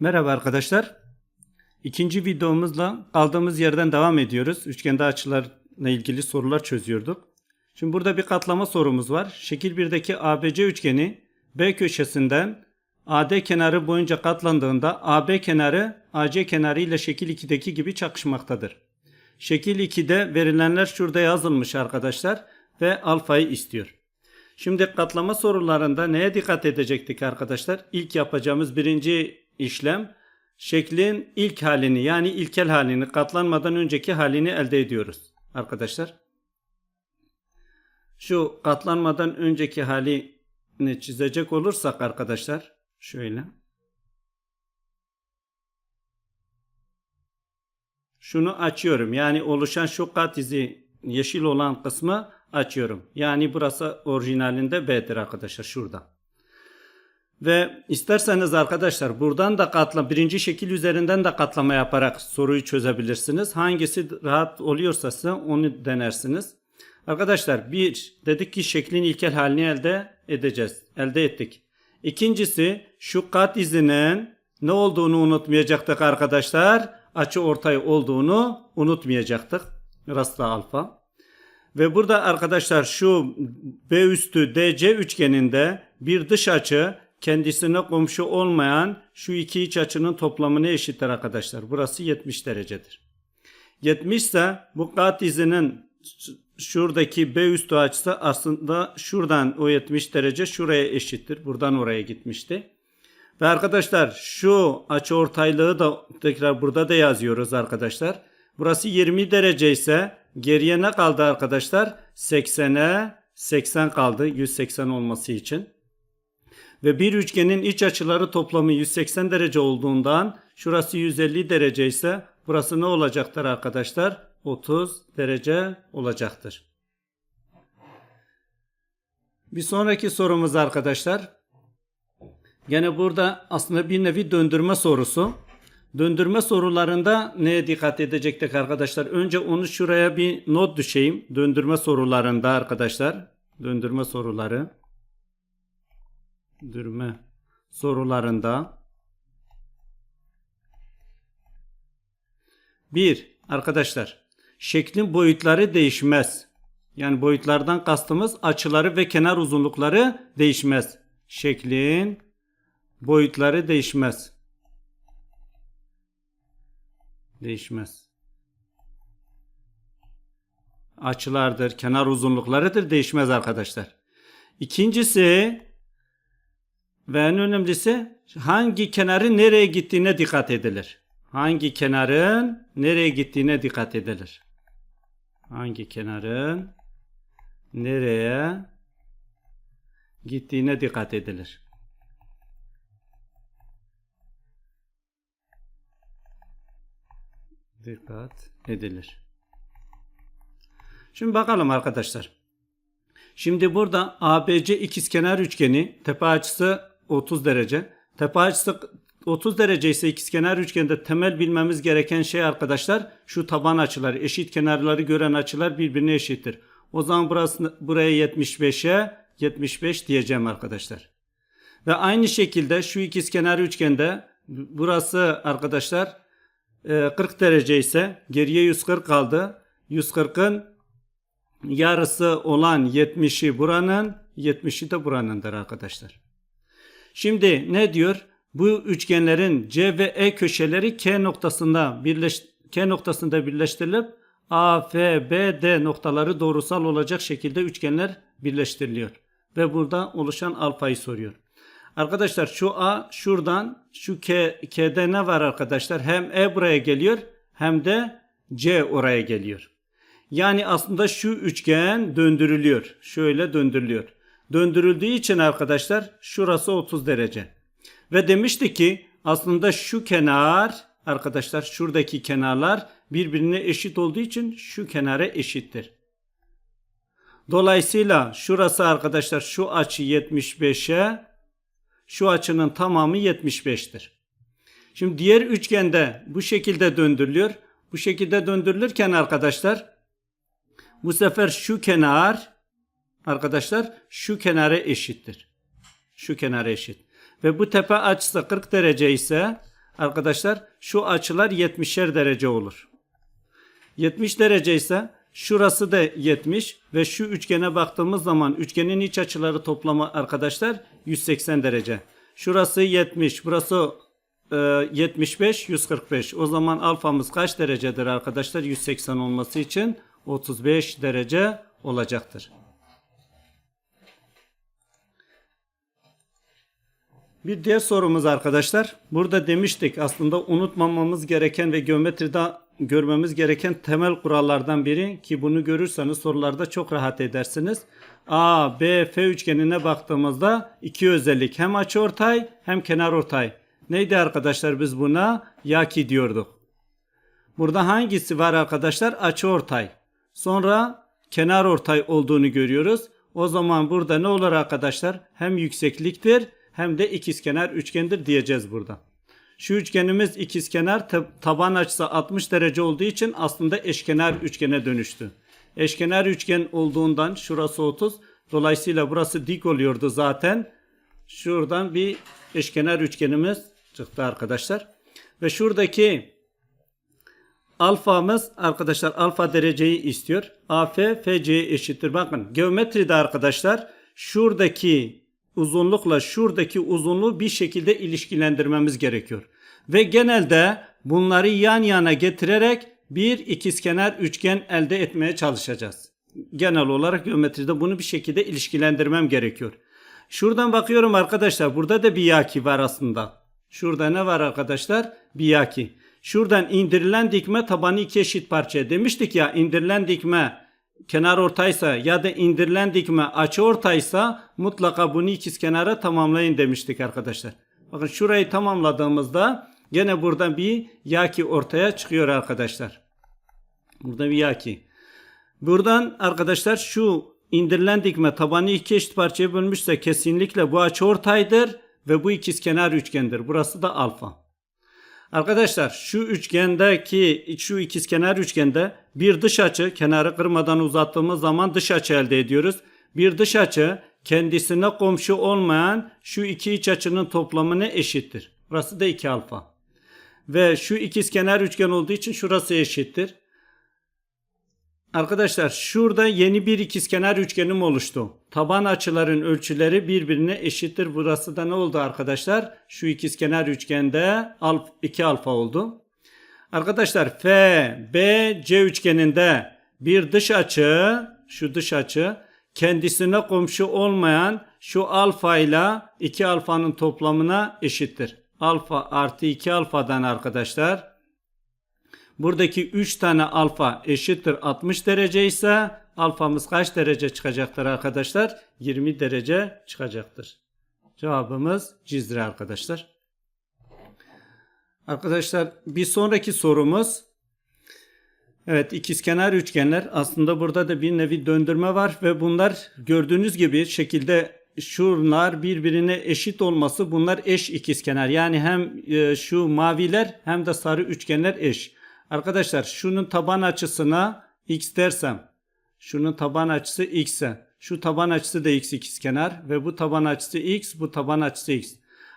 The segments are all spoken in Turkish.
Merhaba arkadaşlar. İkinci videomuzla kaldığımız yerden devam ediyoruz. Üçgende açılarla ilgili sorular çözüyorduk. Şimdi burada bir katlama sorumuz var. Şekil 1'deki ABC üçgeni B köşesinden AD kenarı boyunca katlandığında AB kenarı AC kenarı ile şekil 2'deki gibi çakışmaktadır. Şekil 2'de verilenler şurada yazılmış arkadaşlar ve alfayı istiyor. Şimdi katlama sorularında neye dikkat edecektik arkadaşlar? İlk yapacağımız birinci işlem şeklin ilk halini yani ilkel halini katlanmadan önceki halini elde ediyoruz arkadaşlar. Şu katlanmadan önceki halini çizecek olursak arkadaşlar şöyle. Şunu açıyorum. Yani oluşan şu kat izi yeşil olan kısmı açıyorum. Yani burası orijinalinde B'dir arkadaşlar şurada. Ve isterseniz arkadaşlar buradan da katla birinci şekil üzerinden de katlama yaparak soruyu çözebilirsiniz. Hangisi rahat oluyorsa size onu denersiniz. Arkadaşlar bir dedik ki şeklin ilkel halini elde edeceğiz. Elde ettik. İkincisi şu kat izinin ne olduğunu unutmayacaktık arkadaşlar. Açı ortay olduğunu unutmayacaktık. Rasta alfa. Ve burada arkadaşlar şu B üstü DC üçgeninde bir dış açı kendisine komşu olmayan şu iki iç açının toplamına eşittir arkadaşlar. Burası 70 derecedir. 70 ise bu kat izinin şuradaki B üstü açısı aslında şuradan o 70 derece şuraya eşittir. Buradan oraya gitmişti. Ve arkadaşlar şu açı ortaylığı da tekrar burada da yazıyoruz arkadaşlar. Burası 20 derece ise geriye ne kaldı arkadaşlar? 80'e 80 kaldı 180 olması için. Ve bir üçgenin iç açıları toplamı 180 derece olduğundan şurası 150 derece ise burası ne olacaktır arkadaşlar? 30 derece olacaktır. Bir sonraki sorumuz arkadaşlar. Gene burada aslında bir nevi döndürme sorusu. Döndürme sorularında neye dikkat edecektik arkadaşlar? Önce onu şuraya bir not düşeyim. Döndürme sorularında arkadaşlar. Döndürme soruları. Döndürme sorularında. Bir, arkadaşlar şeklin boyutları değişmez. Yani boyutlardan kastımız açıları ve kenar uzunlukları değişmez. Şeklin boyutları değişmez. Değişmez. Açılardır, kenar uzunluklarıdır değişmez arkadaşlar. İkincisi ve en önemlisi hangi kenarın nereye gittiğine dikkat edilir. Hangi kenarın nereye gittiğine dikkat edilir. Hangi kenarın nereye gittiğine dikkat edilir. Dikkat edilir. Şimdi bakalım arkadaşlar. Şimdi burada ABC ikizkenar üçgeni tepe açısı 30 derece. Tepe açısı 30 derece ise ikizkenar üçgende temel bilmemiz gereken şey arkadaşlar şu taban açıları eşit kenarları gören açılar birbirine eşittir. O zaman burası buraya 75'e 75 diyeceğim arkadaşlar. Ve aynı şekilde şu ikizkenar üçgende burası arkadaşlar 40 derece ise geriye 140 kaldı. 140'ın yarısı olan 70'i buranın 70'i de buranındır arkadaşlar. Şimdi ne diyor? Bu üçgenlerin C ve E köşeleri K noktasında birleş K noktasında birleştirilip A, F, B, D noktaları doğrusal olacak şekilde üçgenler birleştiriliyor. Ve burada oluşan alfayı soruyor. Arkadaşlar şu A şuradan şu K, K'de ne var arkadaşlar? Hem E buraya geliyor hem de C oraya geliyor. Yani aslında şu üçgen döndürülüyor. Şöyle döndürülüyor. Döndürüldüğü için arkadaşlar şurası 30 derece. Ve demişti ki aslında şu kenar arkadaşlar şuradaki kenarlar birbirine eşit olduğu için şu kenara eşittir. Dolayısıyla şurası arkadaşlar şu açı 75'e şu açının tamamı 75'tir. Şimdi diğer üçgende bu şekilde döndürülüyor. Bu şekilde döndürülürken arkadaşlar bu sefer şu kenar arkadaşlar şu kenara eşittir. Şu kenara eşit. Ve bu tepe açısı 40 derece ise arkadaşlar şu açılar 70'er derece olur. 70 derece ise şurası da 70 ve şu üçgene baktığımız zaman üçgenin iç açıları toplamı arkadaşlar 180 derece. Şurası 70, burası e, 75, 145. O zaman alfamız kaç derecedir arkadaşlar? 180 olması için 35 derece olacaktır. Bir diğer sorumuz arkadaşlar. Burada demiştik aslında unutmamamız gereken ve geometride görmemiz gereken temel kurallardan biri ki bunu görürseniz sorularda çok rahat edersiniz. A, B, F üçgenine baktığımızda iki özellik hem açıortay hem kenarortay. Neydi arkadaşlar biz buna? Yaki diyorduk. Burada hangisi var arkadaşlar? Açıortay. Sonra kenarortay olduğunu görüyoruz. O zaman burada ne olur arkadaşlar? Hem yüksekliktir hem de ikizkenar üçgendir diyeceğiz burada. Şu üçgenimiz ikizkenar tab- taban açısı 60 derece olduğu için aslında eşkenar üçgene dönüştü. Eşkenar üçgen olduğundan şurası 30. Dolayısıyla burası dik oluyordu zaten. Şuradan bir eşkenar üçgenimiz çıktı arkadaşlar. Ve şuradaki alfamız arkadaşlar alfa dereceyi istiyor. AF FC'ye eşittir. Bakın geometride arkadaşlar şuradaki uzunlukla şuradaki uzunluğu bir şekilde ilişkilendirmemiz gerekiyor. Ve genelde bunları yan yana getirerek bir ikizkenar üçgen elde etmeye çalışacağız. Genel olarak geometride bunu bir şekilde ilişkilendirmem gerekiyor. Şuradan bakıyorum arkadaşlar burada da bir yaki var aslında. Şurada ne var arkadaşlar? Bir yaki. Şuradan indirilen dikme tabanı iki eşit parçaya demiştik ya indirilen dikme kenar ortaysa ya da indirilen dikme açı ortaysa mutlaka bunu ikizkenara tamamlayın demiştik arkadaşlar. Bakın şurayı tamamladığımızda gene buradan bir yaki ortaya çıkıyor arkadaşlar. Burada bir yaki. Buradan arkadaşlar şu indirilen dikme tabanı iki eşit parçaya bölmüşse kesinlikle bu açı ortaydır ve bu ikizkenar üçgendir. Burası da alfa. Arkadaşlar şu üçgendeki şu ikizkenar üçgende bir dış açı kenarı kırmadan uzattığımız zaman dış açı elde ediyoruz. Bir dış açı kendisine komşu olmayan şu iki iç açının toplamına eşittir. Burası da 2 alfa. Ve şu ikizkenar üçgen olduğu için şurası eşittir. Arkadaşlar şurada yeni bir ikizkenar üçgenim oluştu. Taban açıların ölçüleri birbirine eşittir. Burası da ne oldu arkadaşlar? Şu ikizkenar üçgende 2 alfa oldu. Arkadaşlar F, B, C üçgeninde bir dış açı, şu dış açı kendisine komşu olmayan şu alfa ile 2 alfanın toplamına eşittir. Alfa artı 2 alfadan arkadaşlar Buradaki 3 tane alfa eşittir 60 derece ise alfamız kaç derece çıkacaktır arkadaşlar? 20 derece çıkacaktır. Cevabımız Cizre arkadaşlar. Arkadaşlar bir sonraki sorumuz Evet ikizkenar üçgenler aslında burada da bir nevi döndürme var ve bunlar gördüğünüz gibi şekilde şunlar birbirine eşit olması bunlar eş ikizkenar. Yani hem e, şu maviler hem de sarı üçgenler eş. Arkadaşlar şunun taban açısına x dersem şunun taban açısı x ise şu taban açısı da x ikizkenar ve bu taban açısı x bu taban açısı x.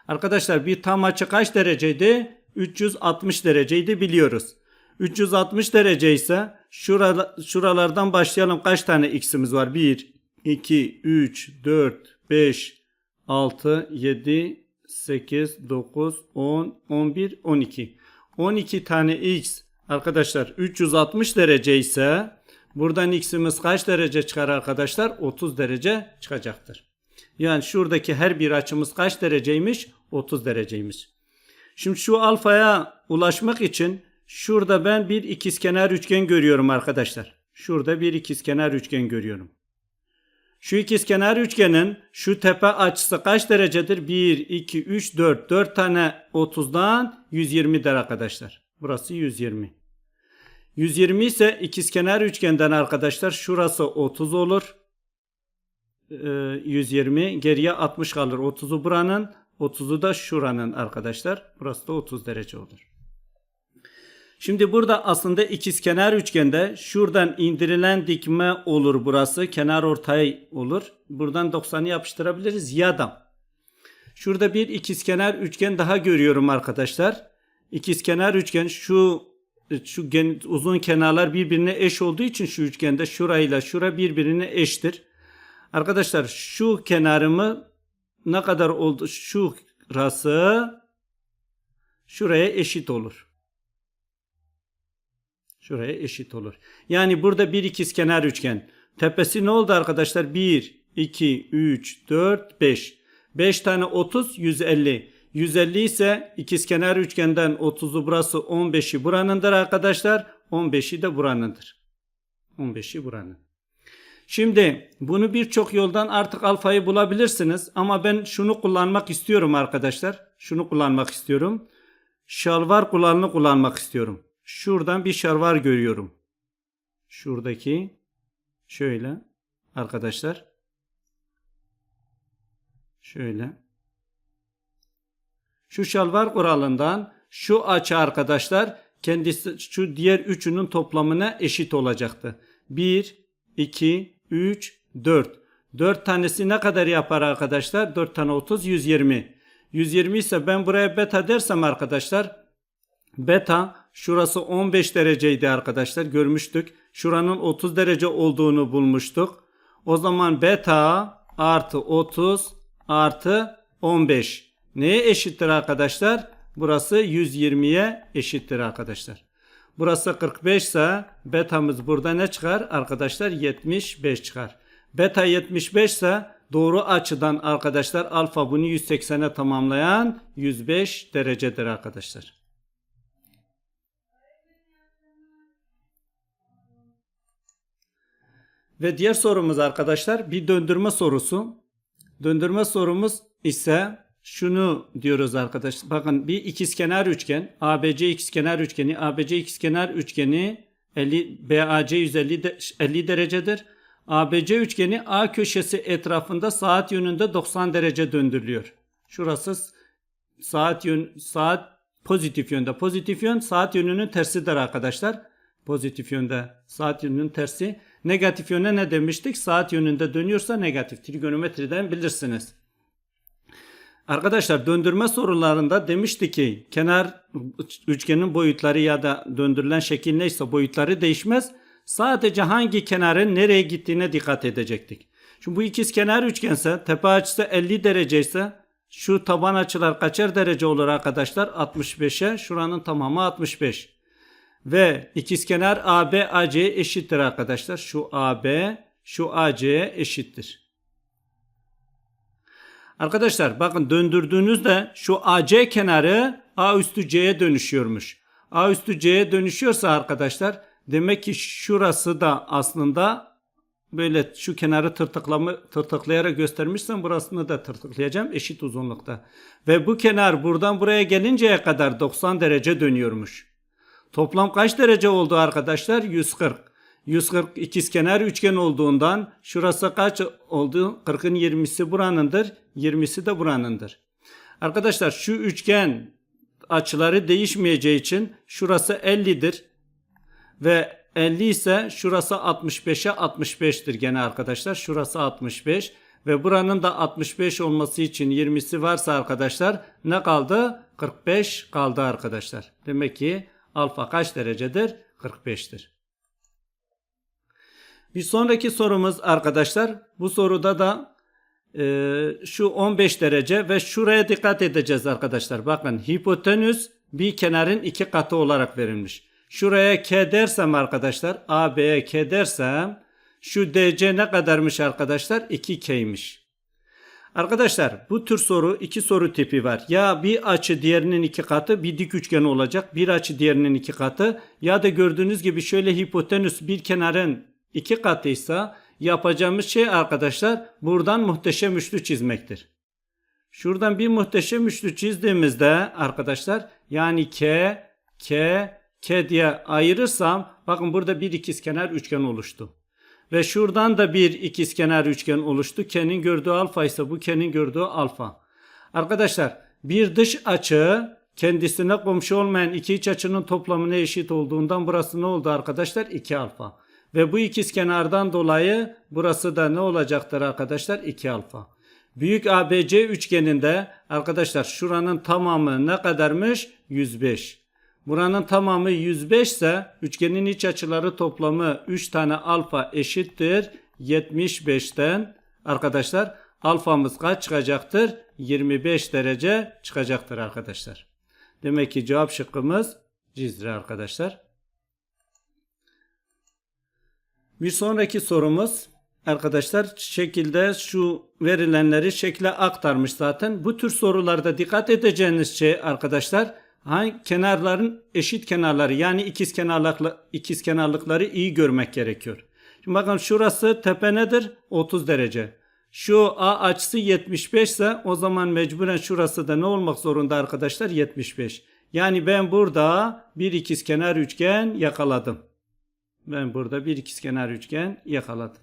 Arkadaşlar bir tam açı kaç dereceydi? 360 dereceydi biliyoruz. 360 derece ise şurala, şuralardan başlayalım kaç tane x'imiz var? 1, 2, 3, 4, 5, 6, 7, 8, 9, 10, 11, 12. 12 tane x Arkadaşlar 360 derece ise buradan x'imiz kaç derece çıkar arkadaşlar? 30 derece çıkacaktır. Yani şuradaki her bir açımız kaç dereceymiş? 30 dereceymiş. Şimdi şu alfaya ulaşmak için şurada ben bir ikizkenar üçgen görüyorum arkadaşlar. Şurada bir ikizkenar üçgen görüyorum. Şu ikizkenar üçgenin şu tepe açısı kaç derecedir? 1, 2, 3, 4. 4 tane 30'dan 120'dir arkadaşlar. Burası 120. 120 ise ikizkenar üçgenden arkadaşlar şurası 30 olur. Ee, 120 geriye 60 kalır. 30'u buranın 30'u da şuranın arkadaşlar. Burası da 30 derece olur. Şimdi burada aslında ikizkenar üçgende şuradan indirilen dikme olur burası. Kenar ortay olur. Buradan 90'ı yapıştırabiliriz ya da şurada bir ikizkenar üçgen daha görüyorum arkadaşlar. ikizkenar üçgen şu şu gen- uzun kenarlar birbirine eş olduğu için şu üçgende şurayla şura birbirine eştir. Arkadaşlar şu kenarımı ne kadar oldu? Şurası şuraya eşit olur. Şuraya eşit olur. Yani burada bir ikizkenar üçgen. Tepesi ne oldu arkadaşlar? 1, 2, 3, 4, 5. 5 tane 30, 150. 150 ise ikizkenar üçgenden 30'u burası 15'i buranındır arkadaşlar. 15'i de buranındır. 15'i buranın. Şimdi bunu birçok yoldan artık alfayı bulabilirsiniz ama ben şunu kullanmak istiyorum arkadaşlar. Şunu kullanmak istiyorum. Şalvar kullanını kullanmak istiyorum. Şuradan bir şalvar görüyorum. Şuradaki şöyle arkadaşlar. Şöyle. Şu şalvar kuralından şu açı arkadaşlar kendisi şu diğer üçünün toplamına eşit olacaktı. 1, 2, 3, 4. 4 tanesi ne kadar yapar arkadaşlar? 4 tane 30, 120. 120 ise ben buraya beta dersem arkadaşlar beta şurası 15 dereceydi arkadaşlar görmüştük. Şuranın 30 derece olduğunu bulmuştuk. O zaman beta artı 30 artı 15 neye eşittir arkadaşlar? Burası 120'ye eşittir arkadaşlar. Burası 45 ise betamız burada ne çıkar? Arkadaşlar 75 çıkar. Beta 75 ise doğru açıdan arkadaşlar alfa bunu 180'e tamamlayan 105 derecedir arkadaşlar. Ve diğer sorumuz arkadaşlar bir döndürme sorusu. Döndürme sorumuz ise şunu diyoruz arkadaşlar. Bakın bir ikizkenar üçgen, ABC ikizkenar üçgeni, ABC ikizkenar üçgeni 50 BAC 150 de, 50 derecedir. ABC üçgeni A köşesi etrafında saat yönünde 90 derece döndürülüyor. Şurası saat yön saat pozitif yönde. Pozitif yön saat yönünün tersidir arkadaşlar. Pozitif yönde saat yönünün tersi. Negatif yöne ne demiştik? Saat yönünde dönüyorsa negatif. Trigonometriden bilirsiniz. Arkadaşlar döndürme sorularında demişti ki kenar üçgenin boyutları ya da döndürülen şekil neyse boyutları değişmez. Sadece hangi kenarın nereye gittiğine dikkat edecektik. Şimdi bu ikiz kenar üçgense tepe açısı 50 derece ise şu taban açılar kaçar derece olur arkadaşlar? 65'e şuranın tamamı 65. Ve ikizkenar AB AC eşittir arkadaşlar. Şu AB şu AC'ye eşittir. Arkadaşlar bakın döndürdüğünüzde şu AC kenarı A üstü C'ye dönüşüyormuş. A üstü C'ye dönüşüyorsa arkadaşlar demek ki şurası da aslında böyle şu kenarı tırtıklama, tırtıklayarak göstermişsem burasını da tırtıklayacağım eşit uzunlukta. Ve bu kenar buradan buraya gelinceye kadar 90 derece dönüyormuş. Toplam kaç derece oldu arkadaşlar? 140. 140 ikizkenar üçgen olduğundan şurası kaç oldu? 40'ın 20'si buranındır. 20'si de buranındır. Arkadaşlar şu üçgen açıları değişmeyeceği için şurası 50'dir. Ve 50 ise şurası 65'e 65'tir gene arkadaşlar. Şurası 65 ve buranın da 65 olması için 20'si varsa arkadaşlar ne kaldı? 45 kaldı arkadaşlar. Demek ki alfa kaç derecedir? 45'tir. Bir sonraki sorumuz arkadaşlar. Bu soruda da e, şu 15 derece ve şuraya dikkat edeceğiz arkadaşlar. Bakın hipotenüs bir kenarın iki katı olarak verilmiş. Şuraya k dersem arkadaşlar AB'ye k dersem şu DC ne kadarmış arkadaşlar? 2K'ymiş. Arkadaşlar bu tür soru iki soru tipi var. Ya bir açı diğerinin iki katı bir dik üçgen olacak. Bir açı diğerinin iki katı. Ya da gördüğünüz gibi şöyle hipotenüs bir kenarın iki katıysa yapacağımız şey arkadaşlar buradan muhteşem üçlü çizmektir. Şuradan bir muhteşem üçlü çizdiğimizde arkadaşlar yani K, K, K diye ayırırsam bakın burada bir ikizkenar üçgen oluştu. Ve şuradan da bir ikizkenar üçgen oluştu. K'nin gördüğü alfa ise bu K'nin gördüğü alfa. Arkadaşlar bir dış açı kendisine komşu olmayan iki iç açının toplamına eşit olduğundan burası ne oldu arkadaşlar? 2 alfa. Ve bu ikizkenardan dolayı burası da ne olacaktır arkadaşlar? 2 alfa. Büyük ABC üçgeninde arkadaşlar şuranın tamamı ne kadarmış? 105. Buranın tamamı 105 ise üçgenin iç açıları toplamı 3 tane alfa eşittir 75'ten arkadaşlar alfamız kaç çıkacaktır? 25 derece çıkacaktır arkadaşlar. Demek ki cevap şıkkımız Cizre arkadaşlar. Bir sonraki sorumuz arkadaşlar şekilde şu verilenleri şekle aktarmış zaten. Bu tür sorularda dikkat edeceğiniz şey arkadaşlar hangi kenarların eşit kenarları yani ikiz kenarlıklı ikiz kenarlıkları iyi görmek gerekiyor. Şimdi bakın şurası tepe nedir? 30 derece. Şu A açısı 75 ise o zaman mecburen şurası da ne olmak zorunda arkadaşlar? 75. Yani ben burada bir ikizkenar üçgen yakaladım. Ben burada bir ikizkenar üçgen yakaladım.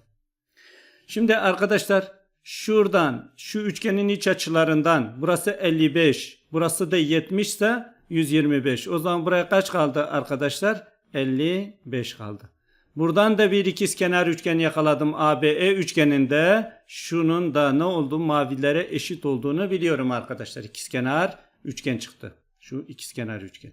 Şimdi arkadaşlar şuradan şu üçgenin iç açılarından burası 55, burası da 70 ise 125. O zaman buraya kaç kaldı arkadaşlar? 55 kaldı. Buradan da bir ikizkenar üçgen yakaladım. ABE üçgeninde şunun da ne oldu? Mavilere eşit olduğunu biliyorum arkadaşlar. İkizkenar üçgen çıktı. Şu ikizkenar üçgen.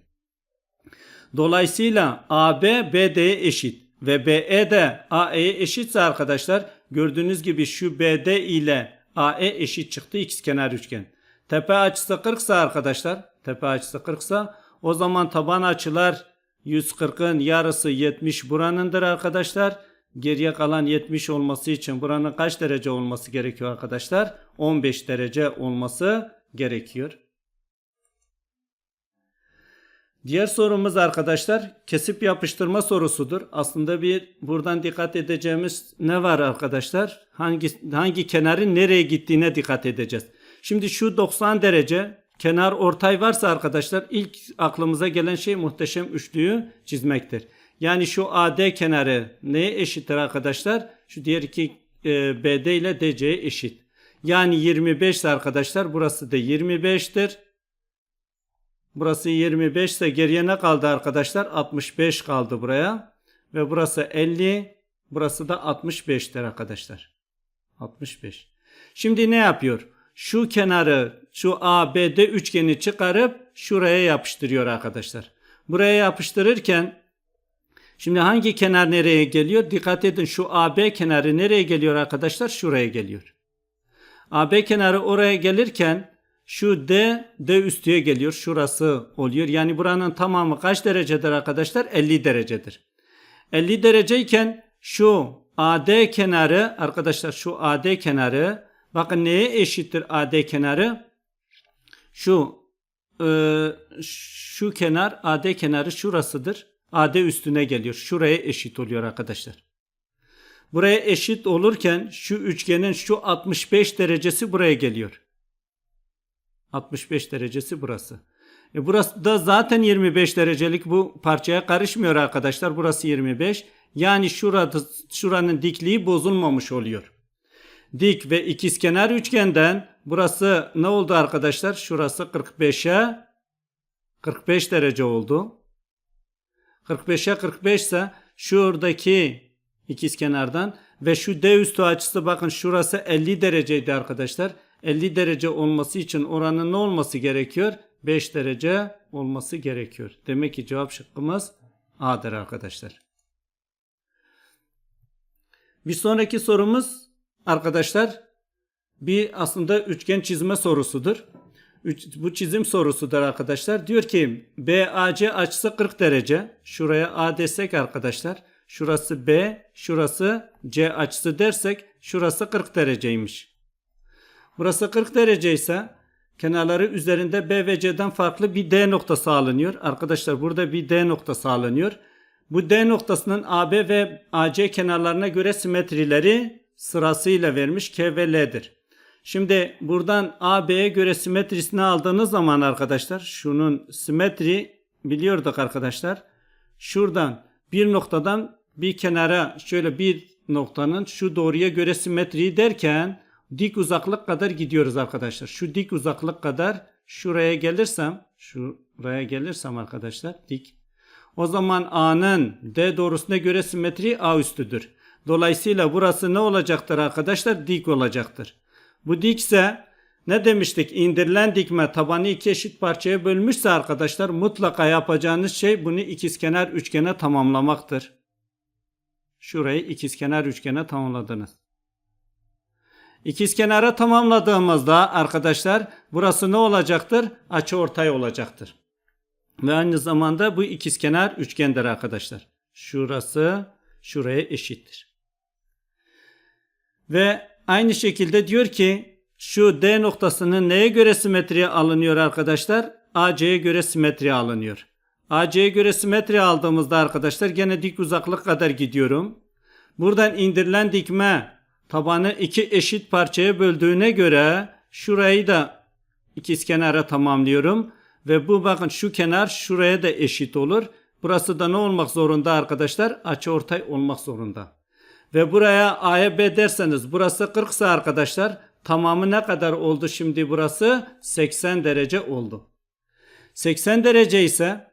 Dolayısıyla AB BD'ye eşit ve BE de AE'ye eşitse arkadaşlar gördüğünüz gibi şu BD ile AE eşit çıktı ikizkenar üçgen. Tepe açısı 40 ise arkadaşlar tepe açısı 40 ise o zaman taban açılar 140'ın yarısı 70 buranındır arkadaşlar. Geriye kalan 70 olması için buranın kaç derece olması gerekiyor arkadaşlar? 15 derece olması gerekiyor. Diğer sorumuz arkadaşlar kesip yapıştırma sorusudur. Aslında bir buradan dikkat edeceğimiz ne var arkadaşlar? Hangi hangi kenarın nereye gittiğine dikkat edeceğiz. Şimdi şu 90 derece kenar ortay varsa arkadaşlar ilk aklımıza gelen şey muhteşem üçlüyü çizmektir. Yani şu AD kenarı neye eşittir arkadaşlar? Şu diğer iki e, BD ile DC'ye eşit. Yani 25 ise arkadaşlar burası da 25'tir. Burası 25 ise geriye ne kaldı arkadaşlar? 65 kaldı buraya. Ve burası 50. Burası da 65'tir arkadaşlar. 65. Şimdi ne yapıyor? Şu kenarı şu ABD üçgeni çıkarıp şuraya yapıştırıyor arkadaşlar. Buraya yapıştırırken şimdi hangi kenar nereye geliyor? Dikkat edin şu AB kenarı nereye geliyor arkadaşlar? Şuraya geliyor. AB kenarı oraya gelirken şu D, D üstüye geliyor. Şurası oluyor. Yani buranın tamamı kaç derecedir arkadaşlar? 50 derecedir. 50 dereceyken şu AD kenarı arkadaşlar şu AD kenarı bakın neye eşittir AD kenarı? Şu e, şu kenar AD kenarı şurasıdır. AD üstüne geliyor. Şuraya eşit oluyor arkadaşlar. Buraya eşit olurken şu üçgenin şu 65 derecesi buraya geliyor. 65 derecesi burası. E burası da zaten 25 derecelik bu parçaya karışmıyor arkadaşlar. Burası 25. Yani şurada şuranın dikliği bozulmamış oluyor. Dik ve ikizkenar üçgenden burası ne oldu arkadaşlar? Şurası 45'e 45 derece oldu. 45'e 45 ise şuradaki ikizkenardan ve şu D üstü açısı bakın şurası 50 dereceydi arkadaşlar. 50 derece olması için oranın ne olması gerekiyor? 5 derece olması gerekiyor. Demek ki cevap şıkkımız A'dır arkadaşlar. Bir sonraki sorumuz arkadaşlar bir aslında üçgen çizme sorusudur. Bu çizim sorusudur arkadaşlar. Diyor ki BAC açısı 40 derece. Şuraya A desek arkadaşlar. Şurası B, şurası C açısı dersek şurası 40 dereceymiş. Burası 40 derece ise kenarları üzerinde B ve C'den farklı bir D noktası alınıyor. Arkadaşlar burada bir D noktası alınıyor. Bu D noktasının AB ve AC kenarlarına göre simetrileri sırasıyla vermiş K ve L'dir. Şimdi buradan AB'ye göre simetrisini aldığınız zaman arkadaşlar şunun simetri biliyorduk arkadaşlar. Şuradan bir noktadan bir kenara şöyle bir noktanın şu doğruya göre simetriyi derken dik uzaklık kadar gidiyoruz arkadaşlar. Şu dik uzaklık kadar şuraya gelirsem şuraya gelirsem arkadaşlar dik. O zaman A'nın D doğrusuna göre simetri A üstüdür. Dolayısıyla burası ne olacaktır arkadaşlar? Dik olacaktır. Bu dikse ne demiştik? İndirilen dikme tabanı iki eşit parçaya bölmüşse arkadaşlar mutlaka yapacağınız şey bunu ikizkenar üçgene tamamlamaktır. Şurayı ikizkenar üçgene tamamladınız. İkizkenara tamamladığımızda arkadaşlar burası ne olacaktır? Açıortay olacaktır. Ve aynı zamanda bu ikizkenar üçgendir arkadaşlar. Şurası şuraya eşittir. Ve aynı şekilde diyor ki şu D noktasının neye göre simetriye alınıyor arkadaşlar? AC'ye göre simetriye alınıyor. AC'ye göre simetriye aldığımızda arkadaşlar gene dik uzaklık kadar gidiyorum. Buradan indirilen dikme tabanı iki eşit parçaya böldüğüne göre şurayı da ikizkenara tamamlıyorum. Ve bu bakın şu kenar şuraya da eşit olur. Burası da ne olmak zorunda arkadaşlar? Açıortay olmak zorunda. Ve buraya A'ya B derseniz burası 40 ise arkadaşlar tamamı ne kadar oldu şimdi burası? 80 derece oldu. 80 derece ise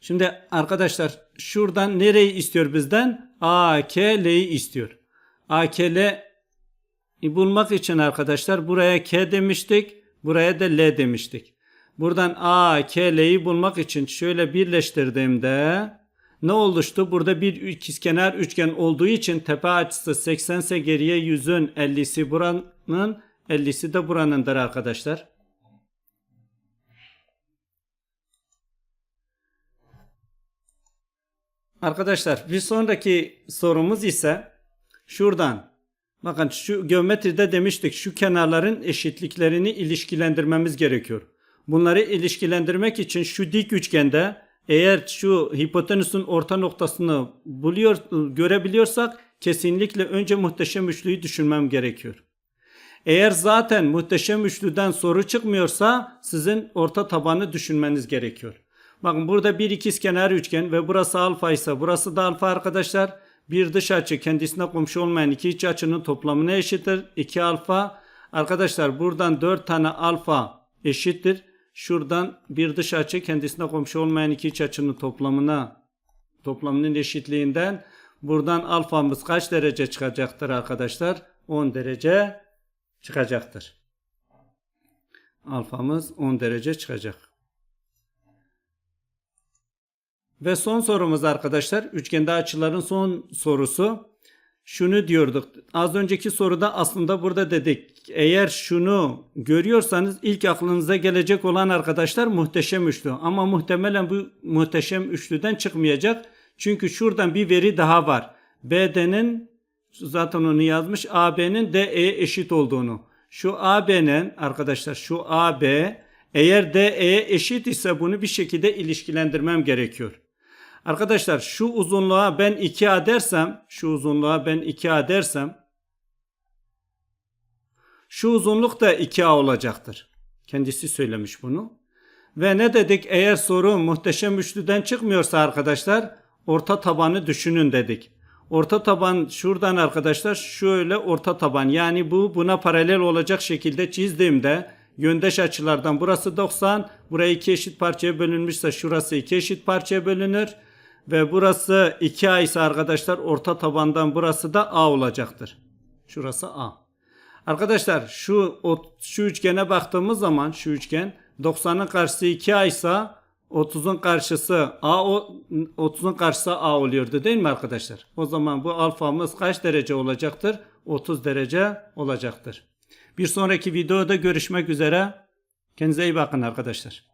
şimdi arkadaşlar şuradan nereyi istiyor bizden? A, K, L'yi istiyor. A, K, L bulmak için arkadaşlar buraya K demiştik. Buraya da L demiştik. Buradan A, K, L'yi bulmak için şöyle birleştirdiğimde ne oluştu? Burada bir ikizkenar üçgen olduğu için tepe açısı 80 ise geriye 100'ün 50'si buranın 50'si de buranındır arkadaşlar. Arkadaşlar bir sonraki sorumuz ise şuradan bakın şu geometride demiştik şu kenarların eşitliklerini ilişkilendirmemiz gerekiyor. Bunları ilişkilendirmek için şu dik üçgende eğer şu hipotenüsün orta noktasını buluyor, görebiliyorsak kesinlikle önce muhteşem üçlüyü düşünmem gerekiyor. Eğer zaten muhteşem üçlüden soru çıkmıyorsa sizin orta tabanı düşünmeniz gerekiyor. Bakın burada bir ikizkenar üçgen ve burası alfa ise burası da alfa arkadaşlar. Bir dış açı kendisine komşu olmayan iki iç açının toplamına eşittir. 2 alfa. Arkadaşlar buradan 4 tane alfa eşittir. Şuradan bir dış açı kendisine komşu olmayan iki iç açının toplamına toplamının eşitliğinden buradan alfamız kaç derece çıkacaktır arkadaşlar? 10 derece çıkacaktır. Alfamız 10 derece çıkacak. Ve son sorumuz arkadaşlar üçgende açıların son sorusu. Şunu diyorduk. Az önceki soruda aslında burada dedik. Eğer şunu görüyorsanız ilk aklınıza gelecek olan arkadaşlar muhteşem üçlü. Ama muhtemelen bu muhteşem üçlüden çıkmayacak. Çünkü şuradan bir veri daha var. BD'nin zaten onu yazmış. AB'nin DE'ye eşit olduğunu. Şu AB'nin arkadaşlar şu AB eğer DE'ye eşit ise bunu bir şekilde ilişkilendirmem gerekiyor. Arkadaşlar şu uzunluğa ben 2A dersem, şu uzunluğa ben 2A dersem şu uzunluk da 2A olacaktır. Kendisi söylemiş bunu. Ve ne dedik? Eğer soru muhteşem üçlüden çıkmıyorsa arkadaşlar orta tabanı düşünün dedik. Orta taban şuradan arkadaşlar şöyle orta taban yani bu buna paralel olacak şekilde çizdiğimde yöndeş açılardan burası 90 buraya iki eşit parçaya bölünmüşse şurası iki eşit parçaya bölünür ve burası 2A ise arkadaşlar orta tabandan burası da A olacaktır. Şurası A. Arkadaşlar şu şu üçgene baktığımız zaman şu üçgen 90'ın karşısı 2A ise 30'un karşısı A 30'un karşısı A oluyordu değil mi arkadaşlar? O zaman bu alfamız kaç derece olacaktır? 30 derece olacaktır. Bir sonraki videoda görüşmek üzere. Kendinize iyi bakın arkadaşlar.